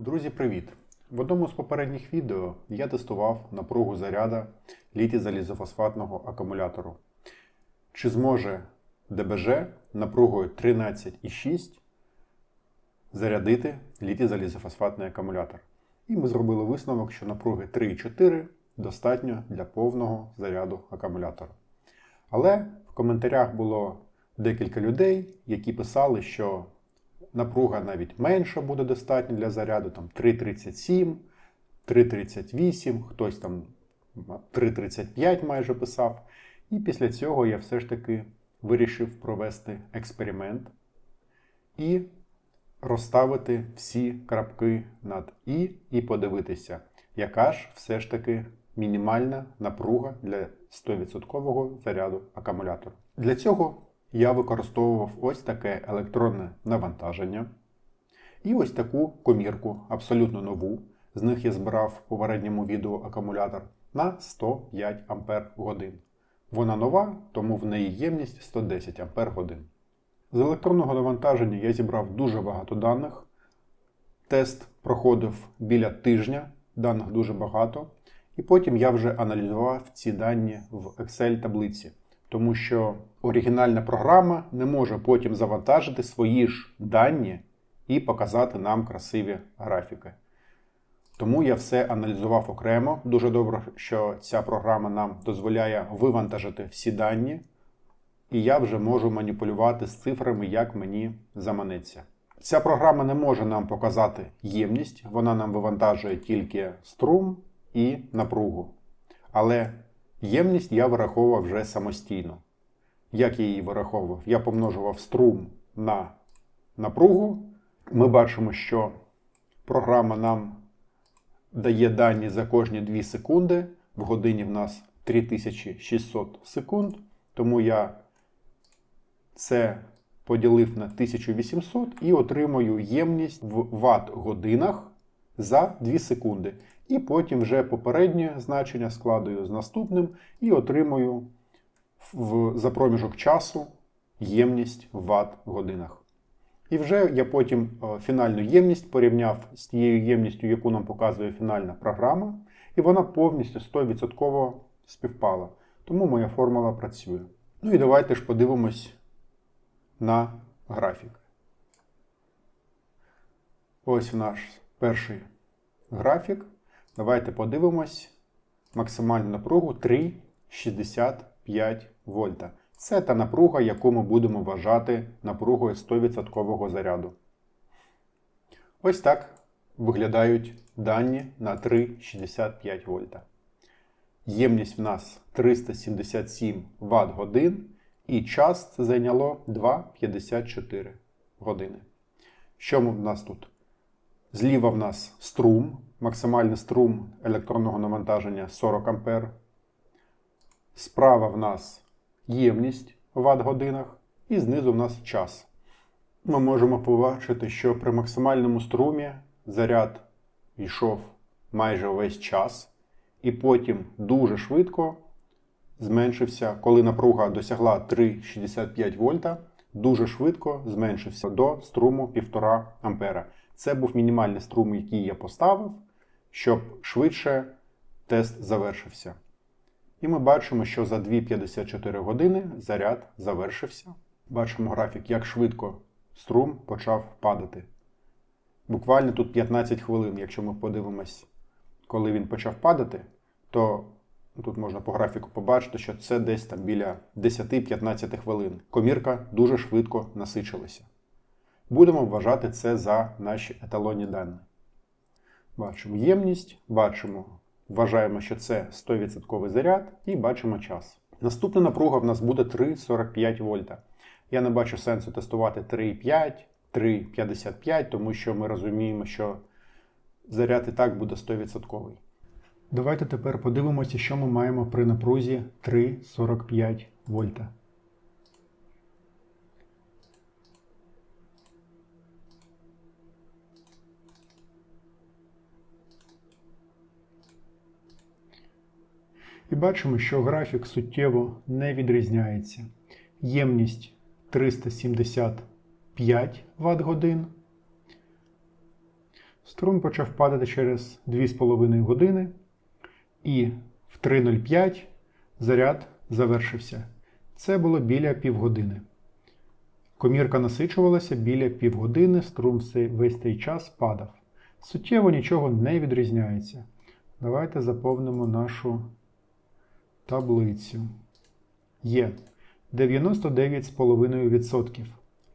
Друзі, привіт! В одному з попередніх відео я тестував напругу заряда літій залізофосфатного акумулятору. Чи зможе ДБЖ напругою 13,6 зарядити літій залізофосфатний акумулятор? І ми зробили висновок, що напруги 3,4 достатньо для повного заряду акумулятора. Але в коментарях було декілька людей, які писали, що напруга навіть менша буде достатньо для заряду, там 3,37, 3,38, хтось там 3,35 майже писав. І після цього я все ж таки вирішив провести експеримент і розставити всі крапки над І і подивитися, яка ж все ж таки мінімальна напруга для 100% заряду акумулятора. Для цього я використовував ось таке електронне навантаження і ось таку комірку, абсолютно нову. З них я збирав в попередньому відео акумулятор на 105 Ампер годин. Вона нова, тому в неї ємність 110 Ампер годин. З електронного навантаження я зібрав дуже багато даних. Тест проходив біля тижня, даних дуже багато. І потім я вже аналізував ці дані в Excel-таблиці, тому що оригінальна програма не може потім завантажити свої ж дані і показати нам красиві графіки. Тому я все аналізував окремо. Дуже добре, що ця програма нам дозволяє вивантажити всі дані, і я вже можу маніпулювати з цифрами, як мені заманеться. Ця програма не може нам показати ємність, вона нам вивантажує тільки струм і напругу. Але ємність я вираховував вже самостійно. Як я її вираховував? Я помножував струм на напругу. Ми бачимо, що програма нам дає дані за кожні 2 секунди. В годині в нас 3600 секунд. Тому я це поділив на 1800 і отримую ємність в ватт-годинах за 2 секунди. І потім вже попереднє значення складую з наступним і отримую в, за проміжок часу ємність в ватт-годинах. І вже я потім е, фінальну ємність порівняв з тією ємністю, яку нам показує фінальна програма, і вона повністю 100% співпала. Тому моя формула працює. Ну і давайте ж подивимось на графік. Ось наш перший графік. Давайте подивимось максимальну напругу 3,65 вольта. Це та напруга, яку ми будемо вважати напругою 100% заряду. Ось так виглядають дані на 3,65 вольта. Ємність в нас 377 Вт годин і час це зайняло 2,54 години. Що в нас тут? Зліва в нас струм, максимальний струм електронного навантаження 40 А. Справа в нас ємність в ватт-годинах, і знизу в нас час. Ми можемо побачити, що при максимальному струмі заряд йшов майже весь час, і потім дуже швидко зменшився, коли напруга досягла 3,65 вольта, дуже швидко зменшився до струму 1,5 ампера. Це був мінімальний струм, який я поставив, щоб швидше тест завершився. І ми бачимо, що за 2,54 години заряд завершився. Бачимо графік, як швидко струм почав падати. Буквально тут 15 хвилин, якщо ми подивимось, коли він почав падати, то тут можна по графіку побачити, що це десь там біля 10-15 хвилин. Комірка дуже швидко насичилася. Будемо вважати це за наші еталонні дані. Бачимо ємність, бачимо, вважаємо, що це 100% заряд, і бачимо час. Наступна напруга в нас буде 3,45 вольта. Я не бачу сенсу тестувати 3,5, 3,55, тому що ми розуміємо, що заряд і так буде 100%. Давайте тепер подивимося, що ми маємо при напрузі 3,45 вольта. І бачимо, що графік суттєво не відрізняється. Ємність 375 Вт годин. Струм почав падати через 2,5 години, і в 3.05 заряд завершився. Це було біля півгодини. Комірка насичувалася біля півгодини, струм весь цей час падав. Суттєво нічого не відрізняється. Давайте заповнимо нашу таблицю. Є 99,5%.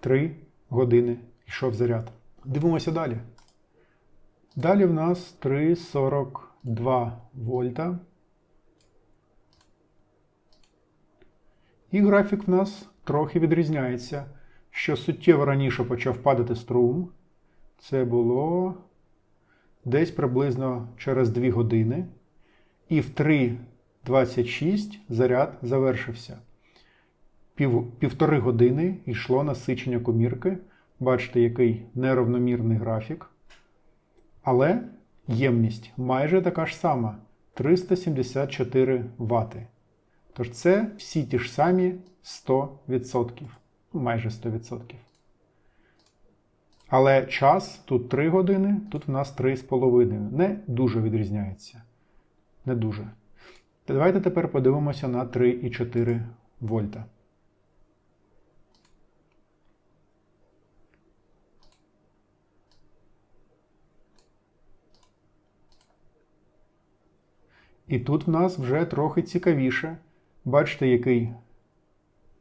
3 години йшов заряд. Дивимося далі. Далі в нас 3,42 вольта. І графік в нас трохи відрізняється. Що суттєво раніше почав падати струм. Це було десь приблизно через 2 години. І в 3.26 заряд завершився. Пів, півтори години йшло насичення комірки. Бачите, який неравномірний графік. Але ємність майже така ж сама 374 Вт. Тож це всі ті ж самі 100%. Ну, майже 100%. Але час тут 3 години, тут в нас 3,5. Не дуже відрізняється. Не дуже. Та Давайте тепер подивимося на 3,4 вольта. І тут в нас вже трохи цікавіше. Бачите, який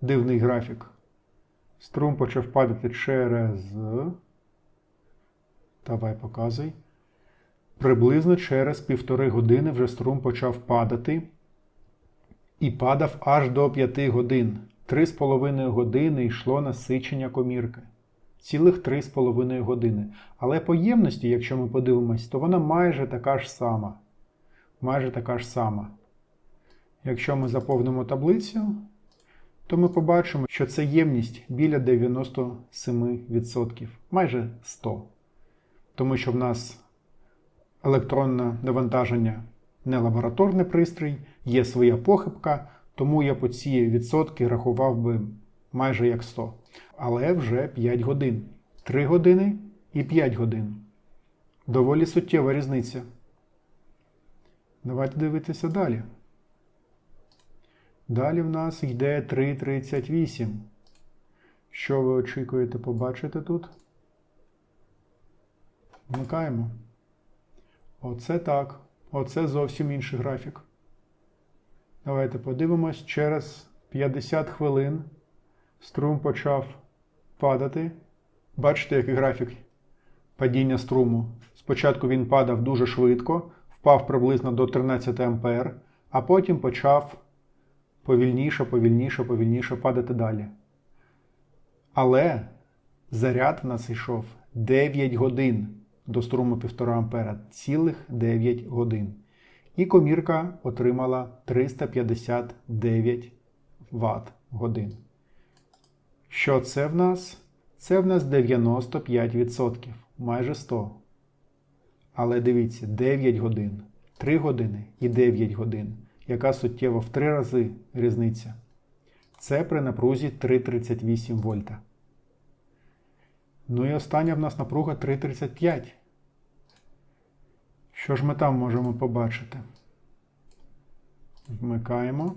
дивний графік. Струм почав падати через. Давай показуй. Приблизно через півтори години вже струм почав падати. І падав аж до 5 годин. 3,5 години йшло насичення комірки. Цілих 3,5 години. Але по ємності, якщо ми подивимось, то вона майже така ж сама. Майже така ж сама. Якщо ми заповнимо таблицю, то ми побачимо, що це ємність біля 97%, майже 100%. Тому що в нас електронне навантаження не лабораторний пристрій, є своя похибка, тому я по ці відсотки рахував би майже як 100. Але вже 5 годин. 3 години і 5 годин. Доволі суттєва різниця. Давайте дивитися далі. Далі в нас йде 3,38. Що ви очікуєте побачити тут? Вмикаємо. Оце так. Оце зовсім інший графік. Давайте подивимось. Через 50 хвилин струм почав падати. Бачите, який графік падіння струму. Спочатку він падав дуже швидко, впав приблизно до 13 А, а потім почав повільніше, повільніше, повільніше падати далі. Але заряд в нас йшов 9 годин до струму 1,5 А, цілих 9 годин. І комірка отримала 359 Вт годин. Що це в нас? Це в нас 95%, майже 100. Але дивіться, 9 годин, 3 години і 9 годин. Яка суттєва в 3 рази різниця. Це при напрузі 3,38 вольта. Ну і остання в нас напруга 3,35. Що ж ми там можемо побачити? Вмикаємо.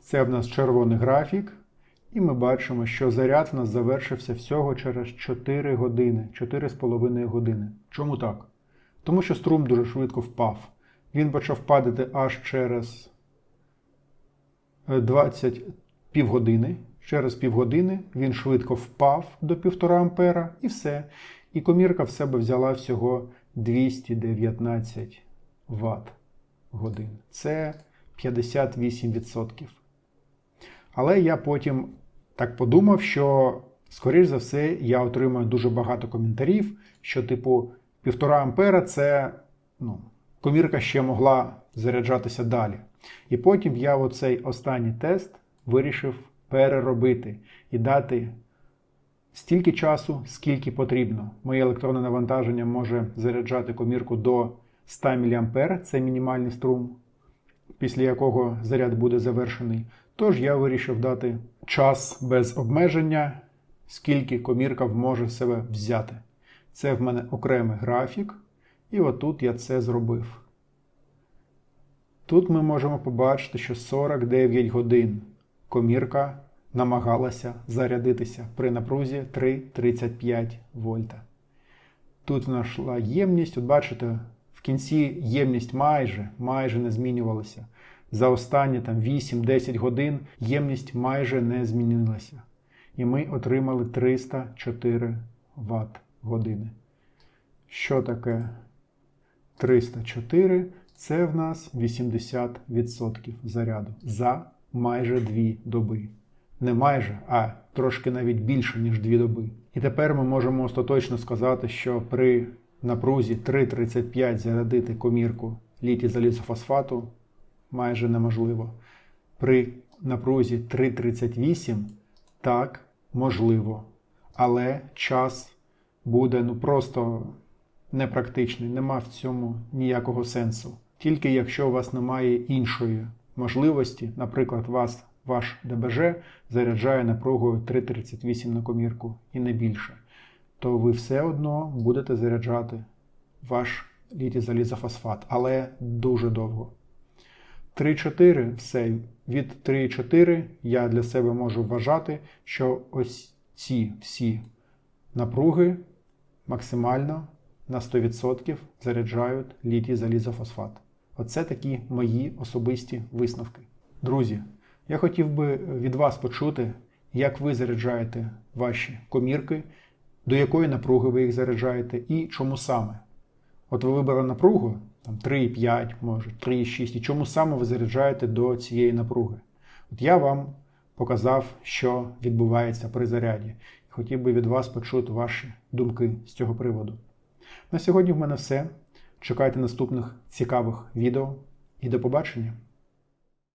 Це в нас червоний графік. І ми бачимо, що заряд в нас завершився всього через 4 години, 4,5 години. Чому так? Тому що струм дуже швидко впав. Він почав падати аж через 20 півгодини. Через півгодини він швидко впав до 1,5 ампера і все. І комірка в себе взяла всього 219 Вт годин. Це 58%. Але я потім так подумав, що, скоріш за все, я отримаю дуже багато коментарів, що, типу, 1,5 ампера це ну, комірка ще могла заряджатися далі. І потім я оцей останній тест вирішив переробити і дати стільки часу, скільки потрібно. Моє електронне навантаження може заряджати комірку до 100 мА, це мінімальний струм, після якого заряд буде завершений. Тож я вирішив дати час без обмеження, скільки комірка може себе взяти. Це в мене окремий графік, і отут я це зробив. Тут ми можемо побачити, що 49 годин комірка намагалася зарядитися при напрузі 3,35 вольта. Тут знайшла ємність. От бачите, в кінці ємність майже, майже не змінювалася. За останні там 8-10 годин ємність майже не змінилася. І ми отримали 304 Вт години. Що таке 304? Це в нас 80% заряду за майже 2 доби. Не майже, а трошки навіть більше, ніж 2 доби. І тепер ми можемо остаточно сказати, що при напрузі 3,35 зарядити комірку літій залізофосфату майже неможливо. При напрузі 3,38 так можливо. Але час буде ну просто непрактичний, нема в цьому ніякого сенсу. Тільки якщо у вас немає іншої можливості, наприклад, вас ваш ДБЖ заряджає напругою 3,38 на комірку і не більше, то ви все одно будете заряджати ваш літій залізофосфат, але дуже довго. 3,4 все. Від 3,4 я для себе можу вважати, що ось ці всі напруги максимально на 100% заряджають літій залізофосфат. Оце такі мої особисті висновки. Друзі, я хотів би від вас почути, як ви заряджаєте ваші комірки, до якої напруги ви їх заряджаєте і чому саме. От ви вибрали напругу там 3,5, може, 3,6, і чому саме ви заряджаєте до цієї напруги. От я вам показав, що відбувається при заряді. Хотів би від вас почути ваші думки з цього приводу. На сьогодні в мене все. Чекайте наступних цікавих відео і до побачення!